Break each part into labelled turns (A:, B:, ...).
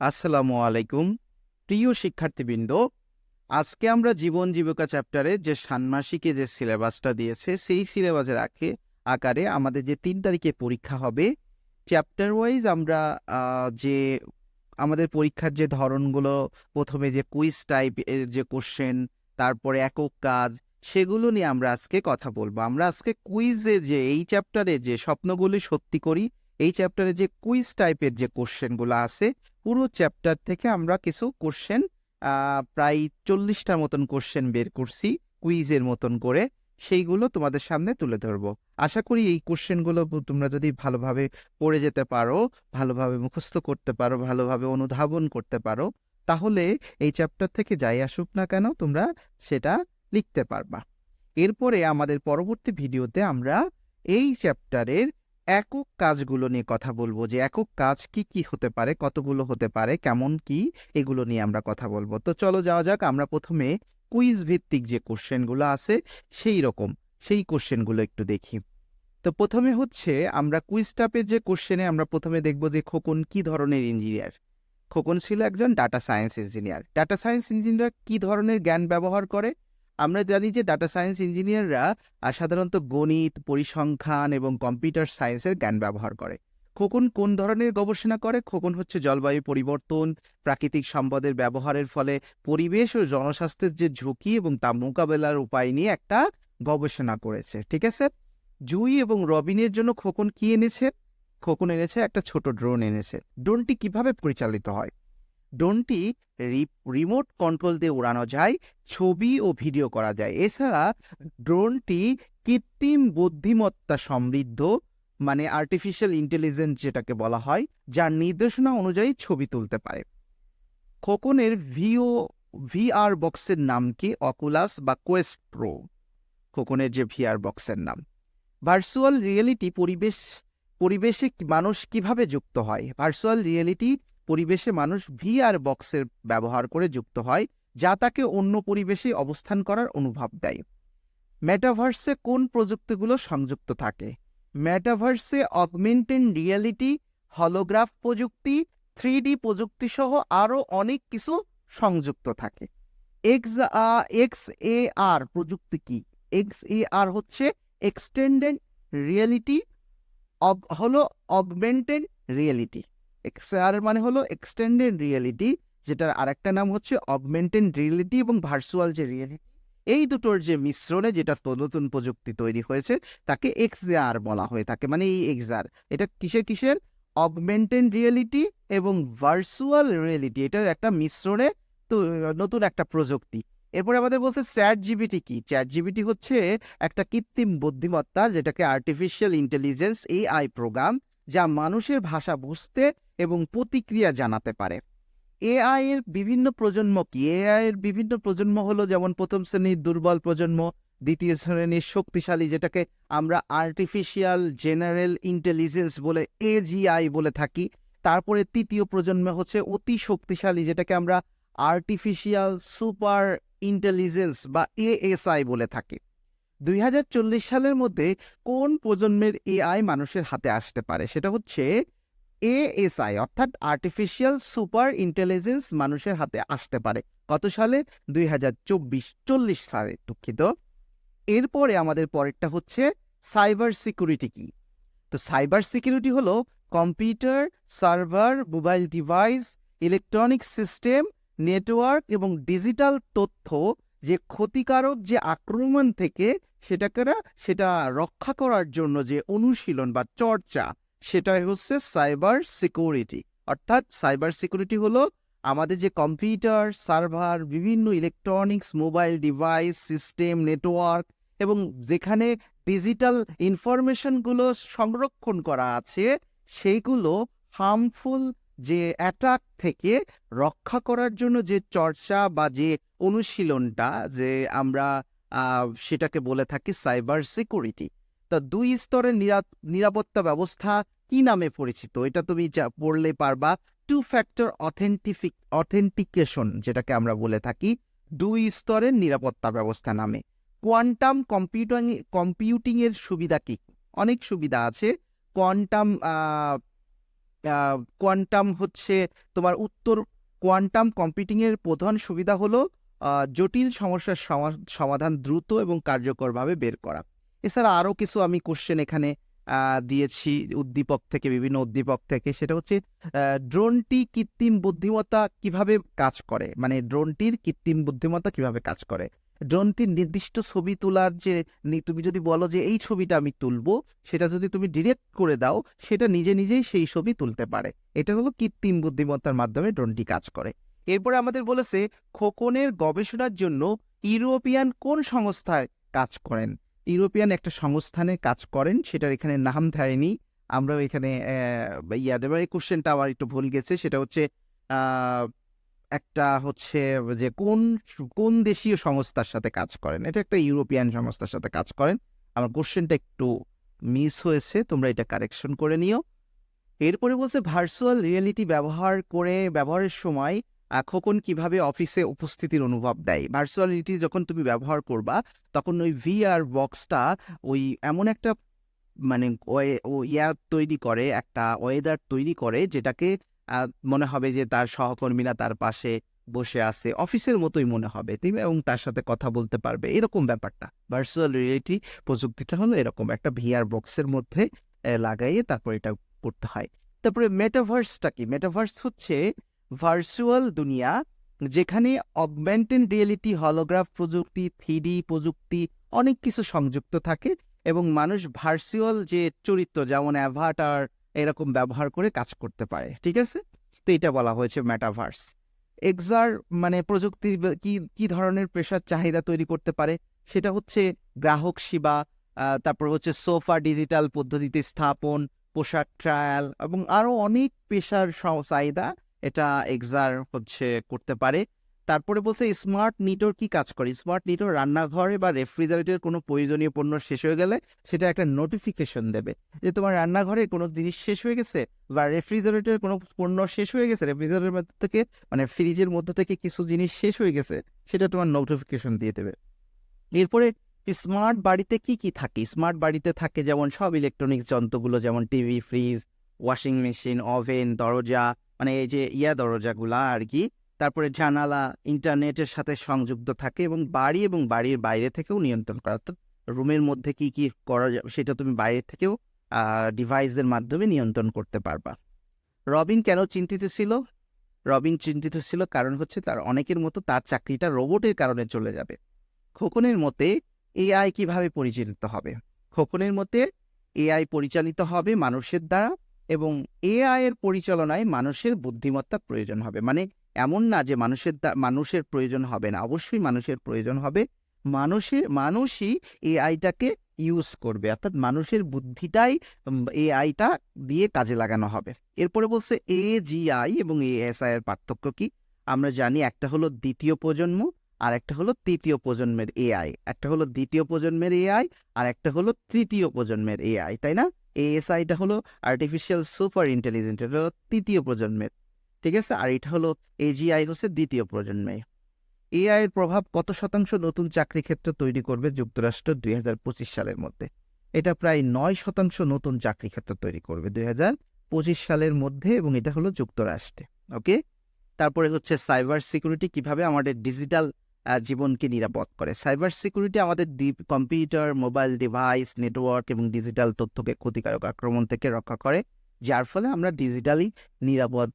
A: আসসালামু আলাইকুম, প্রিয় শিক্ষার্থীবৃন্দ। আজকে আমরা জীবন জীবিকা চ্যাপ্টারে যে ষান্মাসিকে যে সিলেবাসটা দিয়েছে, সেই সিলেবাসের আগে আকারে আমাদের যে তিন তারিখে পরীক্ষা হবে, চ্যাপ্টার ওয়াইজ আমরা যে আমাদের পরীক্ষার যে ধরনগুলো, প্রথমে যে কুইজ টাইপ যে কোশ্চেন, তারপরে একক কাজ, সেগুলো নিয়ে আমরা আজকে কথা বলব। আমরা আজকে কুইজে যে এই চ্যাপ্টারে যে স্বপ্নগুলি সত্যি করি এই চ্যাপ্টারে যে কুইজ টাইপের যে কোশ্চেনগুলো আছে, পুরো চ্যাপ্টার থেকে আমরা কিছু কোশ্চেন প্রায় চল্লিশটার মতন কোশ্চেন বের করছি কুইজের মতন করে। সেইগুলো তোমাদের সামনে তুলে ধরব। আশা করি এই কোশ্চেনগুলো তোমরা যদি ভালোভাবে পড়ে যেতে পারো, ভালোভাবে মুখস্থ করতে পারো, ভালোভাবে অনুধাবন করতে পারো, তাহলে এই চ্যাপ্টার থেকে যাই আসুক না কেন, তোমরা সেটা লিখতে পারবা। এরপরে আমাদের পরবর্তী ভিডিওতে আমরা এই চ্যাপ্টারের একক কাজগুলো নিয়ে কথা বলব যে একক কাজ কি কি হতে পারে, কতগুলো হতে পারে, কেমন কি, এগুলো নিয়ে আমরা কথা বলব। তো চলো যাওয়া যাক, আমরা প্রথমে কুইজ ভিত্তিক যে কোশ্চেনগুলো আছে সেই রকম, সেই কোশ্চেনগুলো একটু দেখি। তো প্রথমে হচ্ছে আমরা কুইজ টাপের যে কোশ্চেনে আমরা প্রথমে দেখব যে খোকন কি ধরনের ইঞ্জিনিয়ার খোকন ছিল একজন data science engineer data science engineer কি ধরনের জ্ঞান ব্যবহার করে? আমরা জানি যে ডাটা সায়েন্স ইঞ্জিনিয়াররা সাধারণত গণিত, পরিসংখ্যান এবং কম্পিউটার সায়েন্সের জ্ঞান ব্যবহার করে। খোকন কোন ধরনের গবেষণা করে? খোকন হচ্ছে জলবায়ু পরিবর্তন, প্রাকৃতিক সম্পদের ব্যবহারের ফলে পরিবেশ ও জনস্বাস্থ্যের যে ঝুঁকি এবং তা মোকাবেলার উপায় নিয়ে একটা গবেষণা করেছে, ঠিক আছে? জুই এবং রবিনের জন্য খোকন কি এনেছে? খোকন এনেছে একটা ছোট ড্রোন এনেছে। ড্রোনটি কীভাবে পরিচালিত হয়? ড্রোনটি রিমোট কন্ট্রোল দিয়ে উড়ানো যায়, ছবি ও ভিডিও করা যায়। এছাড়া ড্রোনটি কৃত্রিম বুদ্ধিমত্তা সমৃদ্ধ মানে আর্টিফিশিয়াল ইন্টেলিজেন্স যেটাকে বলা হয়, যার নির্দেশনা অনুযায়ী ছবি তুলতে পারে। খোকনের ভিও, ভিআর বক্সের নাম কি? অকুলাস বা কোয়েস্ট প্রো খোকনের যে ভিআর বক্সের নাম। ভার্চুয়াল রিয়েলিটি পরিবেশ, পরিবেশে মানুষ কীভাবে যুক্ত হয়? ভার্চুয়াল রিয়েলিটি পরিবেশে মানুষ ভিআর বক্সের ব্যবহার করে যুক্ত হয়, যা তাকে অন্য পরিবেশে অবস্থান করার অনুভব দেয়। মেটাভার্সে কোন প্রযুক্তিগুলো সংযুক্ত থাকে? মেটাভার্সে অগমেন্টেন রিয়েলিটি হলোগ্রাফ প্রযুক্তি থ্রি ডি প্রযুক্তি সহ আরও অনেক কিছু সংযুক্ত থাকে। এক্স এক্স এ আর প্রযুক্তি কি? এক্স এ আর হচ্ছে এক্সটেন্ডেড রিয়েলিটি হলো অগমেন্টেড রিয়েলিটি আর মানে হলো এক্সটেন্ডেড রিয়েলিটি যেটার আরেকটা নাম হচ্ছে অগমেন্টেড রিয়েলিটি এবং ভার্চুয়াল যে রিয়েলিটি এই দুটোর যে মিশ্রণে যেটা নতুন প্রযুক্তি তৈরি হয়েছে, তাকে এক্সআর বলা হয়ে। থাকে মানে এই এক্সআর এটা কিসের কিসের? অগমেন্টেড রিয়েলিটি এবং ভার্চুয়াল রিয়েলিটি এটার একটা মিশ্রণে তো, নতুন একটা প্রযুক্তি। এরপরে আমাদের বলছে চ্যাট জিবিটি কি? চ্যাট জিবিটি হচ্ছে একটা কৃত্রিম বুদ্ধিমত্তা, যেটাকে আর্টিফিশিয়াল ইন্টেলিজেন্স এআই প্রোগ্রাম যা মানুষের ভাষা বুঝতে এবং প্রতিক্রিয়া জানাতে পারে। এআই এর বিভিন্ন প্রজন্ম কি? এআই এর বিভিন্ন প্রজন্ম হলো যেমন প্রথম শ্রেণির দুর্বল প্রজন্ম, দ্বিতীয় শ্রেণির শক্তিশালী যেটাকে আমরা আর্টিফিশিয়াল জেনারেল ইন্টেলিজেন্স বলে এজিআই বলে থাকি। তারপরে তৃতীয় প্রজন্ম হচ্ছে অতি শক্তিশালী যেটাকে আমরা আর্টিফিশিয়াল সুপার ইন্টেলিজেন্স বা এএসআই বলে থাকি। দুই হাজার চল্লিশ সালের মধ্যে কোন প্রজন্মের এআই মানুষের হাতে আসতে পারে? সেটা হচ্ছে এএসআই, অর্থাৎ আর্টিফিশিয়াল সুপার ইন্টেলিজেন্স মানুষের হাতে আসতে পারে। কত সালে? দুই হাজার চব্বিশ, চল্লিশ সালে দুঃখিত। এরপরে আমাদের পরেরটা হচ্ছে সাইবার সিকিউরিটি কি? তো সাইবার সিকিউরিটি হলো computer server mobile device electronic system network এবং ডিজিটাল তথ্য যে ক্ষতিকারক যে আক্রমণ থেকে সেটাকে সেটা রক্ষা করার জন্য যে অনুশীলন বা চর্চা, সেটাই হচ্ছে সাইবার সিকিউরিটি। অর্থাৎ সাইবার সিকিউরিটি হলো আমাদের যে কম্পিউটার, সার্ভার, বিভিন্ন electronics, mobile device, system, network এবং যেখানে ডিজিটাল ইনফরমেশনগুলো সংরক্ষণ করা আছে, সেইগুলো হার্মফুল যে অ্যাটাক থেকে রক্ষা করার জন্য যে চর্চা বা যে অনুশীলনটা যে আমরা সেটাকে বলে থাকি সাইবার সিকিউরিটি। তা দুই স্তরের নিরাপত্তা ব্যবস্থা কি নামে পরিচিত? এটা তুমি যা পড়লে পারবা। টু ফ্যাক্টর অথেন্টিফিক অথেন্টিকেশন যেটাকে আমরা বলে থাকি, দুই স্তরের নিরাপত্তা ব্যবস্থা নামে। কোয়ান্টাম কম্পিউটিং কম্পিউটিং এর সুবিধা কি? অনেক সুবিধা আছে। কোয়ান্টাম কোয়ান্টাম হচ্ছে তোমার উত্তর কোয়ান্টাম কম্পিউটিংয়ের প্রধান সুবিধা হলো জটিল সমস্যার সমাধান দ্রুত এবং কার্যকরভাবে বের করা। এছাড়া আরও কিছু আমি কোশ্চেন এখানে দিয়েছি উদ্দীপক থেকে, বিভিন্ন উদ্দীপক থেকে। সেটা হচ্ছে ড্রোনটি কৃত্রিম বুদ্ধিমত্তা কীভাবে কাজ করে? মানে ড্রোনটির কৃত্রিম বুদ্ধিমত্তা কীভাবে কাজ করে? ড্রোনটির নির্দিষ্ট ছবি তোলার যে তুমি যদি বলো যে, এই ছবিটা আমি তুলবো, সেটা যদি তুমি ডিরেক্ট করে দাও, সেটা নিজে নিজেই সেই ছবি তুলতে পারে। এটা হলো কৃত্রিম বুদ্ধিমত্তার মাধ্যমে ড্রোনটি কাজ করে। এরপরে আমাদের বলেছে, খোকনের গবেষণার জন্য ইউরোপিয়ান কোন সংস্থায় কাজ করেন? ইউরোপিয়ান একটা সংস্থানে কাজ করেন, সেটার এখানে নাম দেয়নি। আমরাও এখানে ইয়া দেবার এই কোশ্চেনটা আমার একটু ভুল গেছে। সেটা হচ্ছে একটা হচ্ছে যে কোন কোন দেশীয় সংস্থার সাথে কাজ করেন? এটা একটা ইউরোপিয়ান সংস্থার সাথে কাজ করেন। আমার কোশ্চেনটা একটু মিস হয়েছে, তোমরা এটা কারেকশন করে নিও। এরপরে বলছে ভার্চুয়াল রিয়েলিটি ব্যবহার করে, ব্যবহারের সময় খোকন কীভাবে অফিসে উপস্থিতির অনুভব দেয়? ভার্চুয়াল রিয়েলিটি যখন তুমি ব্যবহার করবা, তখন ওই ভিআর বক্সটা ওই এমন একটা মানে ও ইয়া তৈরি করে, একটা ওয়েদার তৈরি করে, যেটাকে মনে হবে যে তার সহকর্মীরা তার পাশে বসে আছে, অফিসের মতোই মনে হবে আছে? এবং তার সাথে কথা বলতে পারবে, এরকম ব্যাপারটা। ভার্চুয়াল রিয়েলিটি প্রযুক্তিটা হলো এরকম, একটা ভিআর বক্সের মধ্যে লাগাইয়ে তারপর এটা করতে হয়। তারপরে মেটাভার্সটা কি? মেটাভার্স হচ্ছে ভার্চুয়াল দুনিয়া, যেখানে অগমেন্টেড রিয়েলিটি হলোগ্রাফ প্রযুক্তি থ্রিডি প্রযুক্তি অনেক কিছু সংযুক্ত থাকে এবং মানুষ ভার্চুয়াল যে চরিত্র, যেমন অ্যাভাটার এরকম ব্যবহার করে কাজ করতে পারে, ঠিক আছে? তো এটা বলা হয়েছে ম্যাটাভার্স এক্সার মানে প্রযুক্তি কি কি ধরনের পেশার চাহিদা তৈরি করতে পারে? সেটা হচ্ছে গ্রাহক সেবা তারপর হচ্ছে সোফা ডিজিটাল পদ্ধতিতে স্থাপন, পোশাক ট্রায়াল এবং আরও অনেক পেশার চাহিদা এটা এক্সার হচ্ছে করতে পারে। তারপরে বলছে স্মার্ট নিটোর কি কাজ করে? স্মার্ট নিটোর রান্নাঘরে বা রেফ্রিজারেটরের কোনো প্রয়োজনীয় পণ্য শেষ হয়ে গেলে সেটা একটা নোটিফিকেশন দেবে যে তোমার রান্নাঘরে কোনো জিনিস শেষ হয়ে গেছে বা রেফ্রিজারেটরের কোনো পণ্য শেষ হয়ে গেছে। রেফ্রিজারেটের মধ্যে থেকে মানে ফ্রিজের মধ্যে থেকে কিছু জিনিস শেষ হয়ে গেছে, সেটা তোমার নোটিফিকেশন দিয়ে দেবে। এরপরে স্মার্ট বাড়িতে কি কি থাকে? স্মার্ট বাড়িতে থাকে যেমন সব ইলেকট্রনিক্স যন্ত্রগুলো, যেমন TV fridge washing machine oven দরজা মানে এই যে ইয়া দরজাগুলা আর কি তারপরে জানালা, ইন্টারনেটের সাথে সংযুক্ত থাকে এবং বাড়ি এবং বাড়ির বাইরে থেকেও নিয়ন্ত্রণ করা। অর্থাৎ রুমের মধ্যে কি কি করা যাবে সেটা তুমি বাইরে থেকেও ডিভাইসের মাধ্যমে নিয়ন্ত্রণ করতে পারবা। রবিন কেন চিন্তিত ছিল? রবিন চিন্তিত ছিল কারণ হচ্ছে তার অনেকের মতো তার চাকরিটা রোবটের কারণে চলে যাবে। খোকনের মতে এআই কীভাবে পরিচালিত হবে? খোকনের মতে এআই পরিচালিত হবে মানুষের দ্বারা এবং এআই এর পরিচালনায় মানুষের বুদ্ধিমত্তার প্রয়োজন হবে। মানে এমন না যে মানুষের মানুষের প্রয়োজন হবে না। অবশ্যই মানুষের প্রয়োজন হবে। মানুষের, মানুষই এআইটাকে ইউজ করবে। অর্থাৎ মানুষের বুদ্ধিটাই এআইটা দিয়ে কাজে লাগানো হবে। এরপরে বলছে এজিআই এবং এএসআই এর পার্থক্য কি? আমরা জানি একটা হলো দ্বিতীয় প্রজন্ম, আর একটা হলো তৃতীয় প্রজন্মের এআই একটা হলো দ্বিতীয় প্রজন্মের এআই আর একটা হলো তৃতীয় প্রজন্মের এআই তাই না? এএসআইটা হলো আর্টিফিশিয়াল সুপার ইন্টেলিজেন্ট এটা হলো তৃতীয় প্রজন্মের, ঠিক আছে? আর এটা হলো এজিআই হচ্ছে দ্বিতীয় প্রজন্মে এআই এর প্রভাব কত শতাংশ নতুন চাকরি ক্ষেত্র তৈরি করবে যুক্তরাষ্ট্র দুই হাজার পঁচিশ সালের মধ্যে? এটা প্রায় নয় শতাংশ নতুন চাকরি ক্ষেত্র তৈরি করবে দুই সালের মধ্যে এবং এটা হলো যুক্তরাষ্ট্রে ওকে তারপরে হচ্ছে সাইবার সিকিউরিটি কীভাবে আমাদের ডিজিটাল জীবনকে নিরাপদ করে। সাইবার সিকিউরিটি আমাদের কম্পিউটার মোবাইল ডিভাইস নেটওয়ার্ক এবং ডিজিটাল তথ্যকে ক্ষতিকারক আক্রমণ থেকে রক্ষা করে, যার ফলে আমরা ডিজিটালি নিরাপদ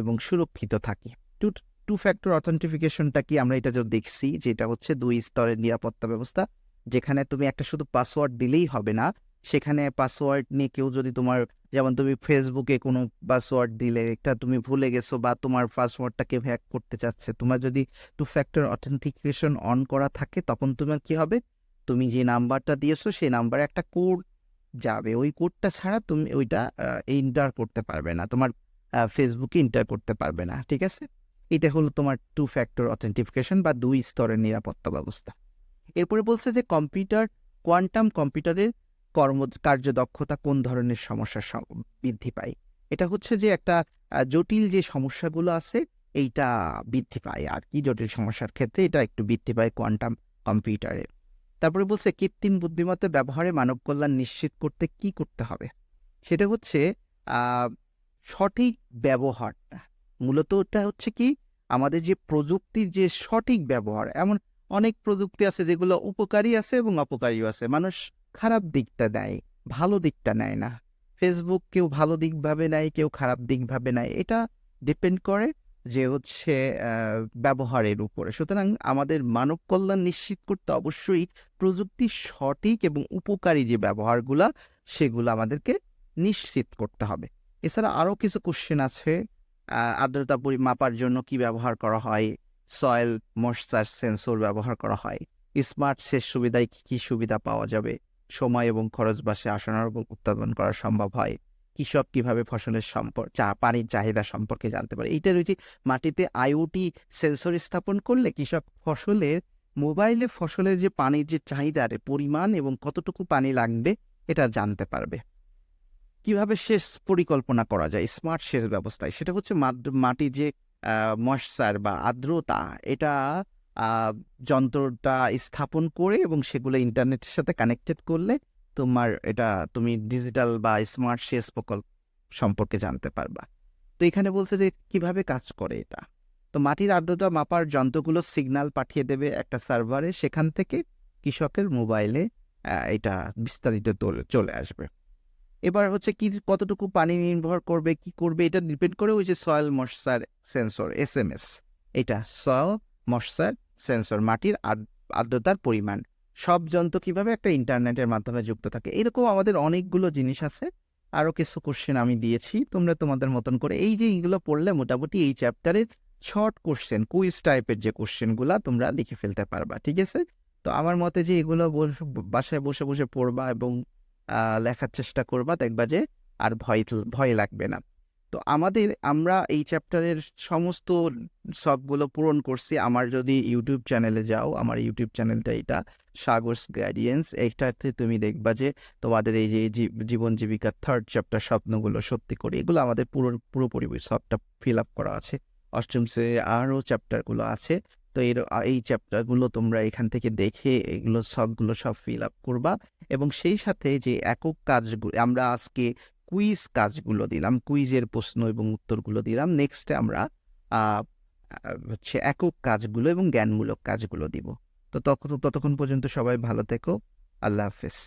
A: এবং সুরক্ষিত থাকি। টু টু ফ্যাক্টর অথেন্টিফিকেশনটা কি আমরা এটা যে দেখছি, যেটা হচ্ছে দুই স্তরের নিরাপত্তা ব্যবস্থা, যেখানে তুমি একটা শুধু পাসওয়ার্ড দিলেই হবে না সেখানে পাসওয়ার্ড নিয়ে কেউ যদি তোমার, যেমন তুমি ফেসবুকে কোনো পাসওয়ার্ড দিলে, একটা তুমি ভুলে গেছো বা তোমার পাসওয়ার্ডটা কেউ হ্যাক করতে চাচ্ছে, তোমার যদি টু ফ্যাক্টর অথেন্টিকেশন অন করা থাকে, তখন তোমার কি হবে? তুমি যে নাম্বারটা দিয়েছ, সেই নাম্বারে একটা কোড যাবে। ওই কোডটা ছাড়া তুমি ওইটা ইন্টার করতে পারবে না, তোমার ফেসবুকে ইন্টার করতে পারবে না, ঠিক আছে? এটা হলো তোমার টু ফ্যাক্টর অথেন্টিফিকেশন বা দুই স্তরের নিরাপত্তা ব্যবস্থা। এরপরে বলছে যে কম্পিউটার কোয়ান্টাম কম্পিউটারের কর্ম, কার্যদক্ষতা কোন ধরনের সমস্যা বৃদ্ধি পায়? এটা হচ্ছে যে একটা জটিল যে সমস্যাগুলো আছে, এইটা বৃদ্ধি পায়। আর কি জটিল সমস্যার ক্ষেত্রে এটা একটু বৃদ্ধি পায় কোয়ান্টাম কম্পিউটারে তারপরে বলছে কৃত্রিম বুদ্ধিমত্তা ব্যবহারে মানব কল্যাণ নিশ্চিত করতে কি করতে হবে? সেটা হচ্ছে সঠিক ব্যবহারটা। মূলত ওটা হচ্ছে কি, আমাদের যে প্রযুক্তির যে সঠিক ব্যবহার, এমন অনেক প্রযুক্তি আছে যেগুলো উপকারী আছে এবং অপকারীও আছে। মানুষ খারাপ দিকটা নেয়, ভালো দিকটা নেয় না। ফেসবুক কেউ ভালো দিক ভাবে নেয়, কেউ খারাপ দিক ভাবে নেয়। এটা ডিপেন্ড করে যে হচ্ছে ব্যবহারের উপরে। সুতরাং আমাদের মানব কল্যাণ নিশ্চিত করতে অবশ্যই প্রযুক্তির সঠিক এবং উপকারী যে ব্যবহারগুলা, সেগুলো আমাদেরকে নিশ্চিত করতে হবে। এছাড়া আরও কিছু কোশ্চেন আছে আর্দ্রতা পরি, মাপার জন্য কি ব্যবহার করা হয় সয়েল ময়শ্চার সেন্সর ব্যবহার করা হয় স্মার্ট সেচ সুবিধায় কি কি সুবিধা পাওয়া যাবে সময় এবং খরচ বাসে আশানুরূপ উৎপাদন করা সম্ভব হয়। কৃষক কীভাবে ফসলের সম্পর্ক চা, পানির চাহিদা সম্পর্কে জানতে পারে। এইটা রয়েছে, মাটিতে আইওটি সেন্সর স্থাপন করলে কৃষক ফসলের, মোবাইলে ফসলের যে পানির যে চাহিদার পরিমাণ এবং কতটুকু পানি লাগবে, এটা জানতে পারবে। কীভাবে সেচ পরিকল্পনা করা যায়, স্মার্ট সেচ ব্যবস্থায়? সেটা হচ্ছে মাটির যে ময়শ্চার বা আর্দ্রতা, এটা যন্ত্রটা স্থাপন করে এবং সেগুলো ইন্টারনেটের সাথে কানেক্টেড করলে তোমার এটা তুমি ডিজিটাল বা স্মার্ট সেচ প্রকল্প সম্পর্কে জানতে পারবা। তো এখানে বলছে যে কীভাবে কাজ করে এটা? তো মাটির আর্দ্রতা মাপার যন্ত্রগুলো সিগন্যাল পাঠিয়ে দেবে একটা সার্ভারে সেখান থেকে কৃষকের মোবাইলে এটা বিস্তারিত চলে আসবে। এবার হচ্ছে কি কতটুকু পানি নির্ভর করবে, কি করবে, এটা ডিপেন্ড করে ওই যে soil moisture sensor S M S এটা সয়েল মশসার সেন্সর, মাটির আর্দ্রতার পরিমাণ, সব যন্ত্র কীভাবে একটা ইন্টারনেটের মাধ্যমে যুক্ত থাকে, এরকম আমাদের অনেকগুলো জিনিস আছে। আরও কিছু কোশ্চেন আমি দিয়েছি, তোমরা তোমাদের মতন করে। এই যে এইগুলো পড়লে মোটামুটি এই চ্যাপ্টারের শর্ট কোশ্চেন কুইজ টাইপের যে কোশ্চেনগুলো তোমরা লিখে ফেলতে পারবা, ঠিক আছে? তো আমার মতে যে এগুলো বস- বাসায় বসে বসে পড়বা এবং লেখার চেষ্টা করবা, দেখবা যে আর ভয় ভয় লাগবে না। তো আমাদের, আমরা এই চ্যাপ্টারের সমস্ত সবগুলো পূরণ করছি। আমার যদি ইউটিউব চ্যানেলে যাও, আমার ইউটিউব চ্যানেলটা এটা সাগরস গাইডিয়েন্স এইটাতে তুমি দেখবা যে তোমাদের এই যে জীবন জীবিকার থার্ড চ্যাপ্টার স্বপ্নগুলো সত্যি করে এগুলো আমাদের পুরো পুরোপুরি সবটা ফিল আপ করা আছে। অষ্টম শ্রেণির আরও চ্যাপ্টারগুলো আছে। তো এর, এই চ্যাপ্টারগুলো তোমরা এখান থেকে দেখে এগুলো সবগুলো সব ফিল আপ করবা। এবং সেই সাথে যে একক কাজগুলো আমরা আজকে কুইজ কাজগুলো দিলাম কুইজের প্রশ্ন এবং উত্তরগুলো দিলাম। নেক্সটে আমরা হচ্ছে একক কাজগুলো এবং জ্ঞানমূলক কাজগুলো দিব। তো তখন ততক্ষণ পর্যন্ত সবাই ভালো থেকো। আল্লাহ হাফেজ।